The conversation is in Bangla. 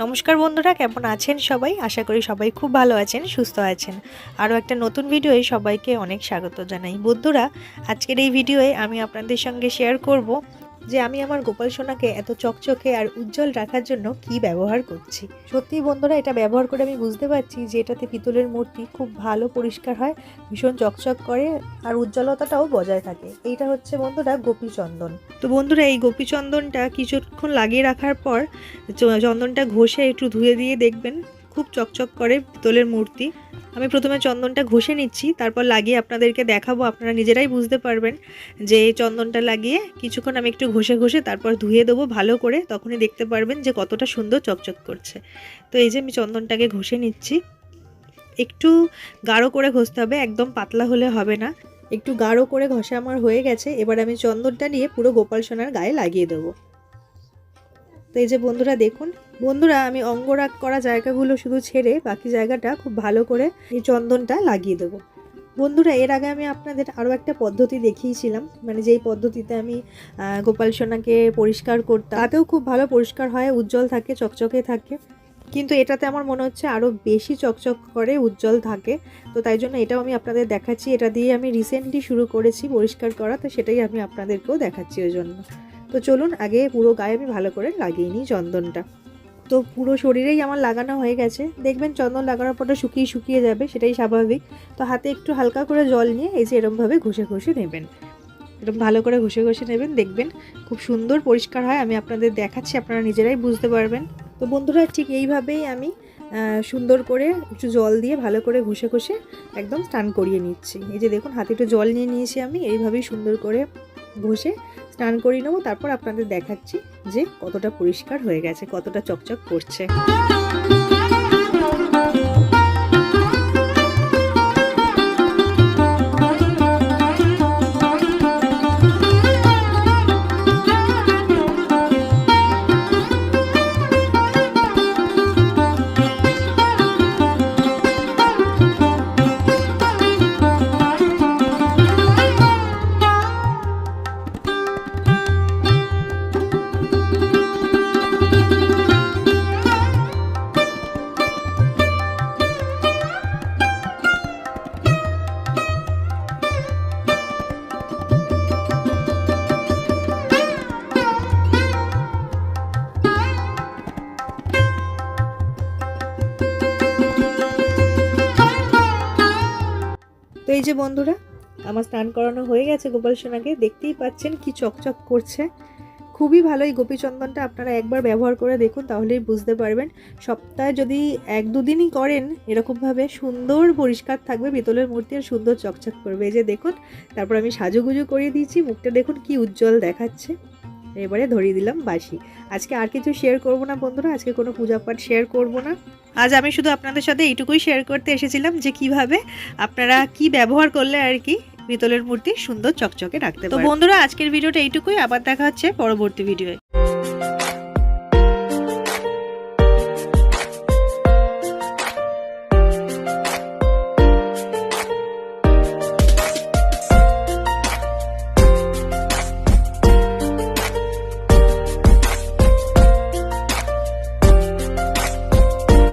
নমস্কার বন্ধুরা, কেমন আছেন সবাই? আশা করি সবাই খুব ভালো আছেন, সুস্থ আছেন। আরও একটা নতুন ভিডিওয়ে সবাইকে অনেক স্বাগত জানাই। বন্ধুরা, আজকের এই ভিডিওয়ে আমি আপনাদের সঙ্গে শেয়ার করব যে আমি আমার গোপাল সোনাকে এত চকচকে আর উজ্জ্বল রাখার জন্য কি ব্যবহার করছি। সত্যি বন্ধুরা, এটা ব্যবহার করে আমি বুঝতে পারছি যে এটাতে পিতলের মূর্তি খুব ভালো পরিষ্কার হয়, ভীষণ চকচক করে আর উজ্জ্বলতাটাও বজায় থাকে। এইটা হচ্ছে বন্ধুরা গোপীচন্দন। তো বন্ধুরা, এই গোপীচন্দনটা কিছুক্ষণ লাগিয়ে রাখার পর চন্দনটা ঘষে একটু ধুয়ে দিয়ে দেখবেন। খুব চকচক করে পিতলের মূর্তি। আমি প্রথমে চন্দনটা ঘষে নিচ্ছি, তারপর লাগিয়ে আপনাদেরকে দেখাবো, আপনারা নিজেরাই বুঝতে পারবেন যে চন্দনটা লাগিয়ে কিছুক্ষণ আমি একটু ঘষে ঘষে তারপর ধুয়ে দেবো ভালো করে, তখনই দেখতে পারবেন যে কতটা সুন্দর চকচক করছে। তো এই যে আমি চন্দনটাকে ঘষে নিচ্ছি। একটু গাঢ় করে ঘষতে হবে, একদম পাতলা হলে হবে না। একটু গাঢ় করে ঘষা আমার হয়ে গেছে, এবার আমি চন্দনটা নিয়ে পুরো গোপাল সোনার গায়ে লাগিয়ে দেবো। তো এই যে বন্ধুরা দেখুন বন্ধুরা, আমি অঙ্গরাগ করা জায়গাগুলো শুধু ছেড়ে বাকি জায়গাটা খুব ভালো করে এই চন্দনটা লাগিয়ে দেবো। বন্ধুরা, এর আগে আমি আপনাদের আরও একটা পদ্ধতি দেখিয়েছিলাম। মানে যেই পদ্ধতিতে আমি গোপাল সোনাকে পরিষ্কার করতাম, তাতেও খুব ভালো পরিষ্কার হয়, উজ্জ্বল থাকে, চকচকে থাকে। কিন্তু এটাতে আমার মনে হচ্ছে আরও বেশি চকচক করে উজ্জ্বল থাকে। তো তাই জন্য এটাও আমি আপনাদের দেখাচ্ছি। এটা দিয়ে আমি রিসেন্টলি শুরু করেছি পরিষ্কার করা, তো সেটাই আমি আপনাদেরকেও দেখাচ্ছি ওই জন্য। তো চলুন, আগে পুরো গায়ে আমি ভালো করে লাগিয়ে নিই চন্দনটা। তো পুরো শরীরেই আমার লাগানো হয়ে গেছে। দেখবেন চন্দন লাগানোর পরটা শুকিয়ে শুকিয়ে যাবে, সেটাই স্বাভাবিক। তো হাতে একটু হালকা করে জল নিয়ে এই যে এরমভাবে ঘষে ঘষে নেবেন। এরকম ভালো করে ঘষে ঘষে নেবেন, দেখবেন খুব সুন্দর পরিষ্কার হয়। আমি আপনাদের দেখাচ্ছি, আপনারা নিজেরাই বুঝতে পারবেন। তো বন্ধুরা, ঠিক এইভাবেই আমি সুন্দর করে একটু জল দিয়ে ভালো করে ঘষে ঘষে একদম স্নান করিয়ে নিচ্ছি। এই যে দেখুন, হাতে একটু জল নিয়ে নিয়েছি আমি। এইভাবেই সুন্দর করে ঘষে স্নান করে নেব তারপর আপনাদের দেখাচ্ছি যে কতটা পরিষ্কার হয়ে গেছে কতটা চকচক করছে। তো এই যে বন্ধুরা, আমার স্নান করানো হয়ে গেছে গোপাল সোনাকে। দেখতেই পাচ্ছেন কি চকচক করছে। খুবই ভালো এই গোপীচন্দনটা, আপনারা একবার ব্যবহার করে দেখুন, তাহলেই বুঝতে পারবেন। সপ্তাহে যদি এক দুদিনই করেন, এরকমভাবে সুন্দর পরিষ্কার থাকবে, পিতলের মূর্তি আর সুন্দর চকচক করবে। এই যে দেখুন, তারপর আমি সাজুগুজু করিয়ে দিয়েছি, মুখটা দেখুন কি উজ্জ্বল দেখাচ্ছে। এবারে ধরিয়ে দিলাম বাসি আজকে আর কিছু শেয়ার করব না বন্ধুরা আজকে কোনো পূজা পাঠ শেয়ার করব না। আজ আমি শুধু আপনাদের সাথে এইটুকুই শেয়ার করতে এসেছিলাম যে কীভাবে আপনারা কি ব্যবহার করলে আর কি পিতলের মূর্তি সুন্দর চকচকে রাখতে তো বন্ধুরা আজকের ভিডিওটা এইটুকুই আবার দেখা হচ্ছে পরবর্তী ভিডিওয়ে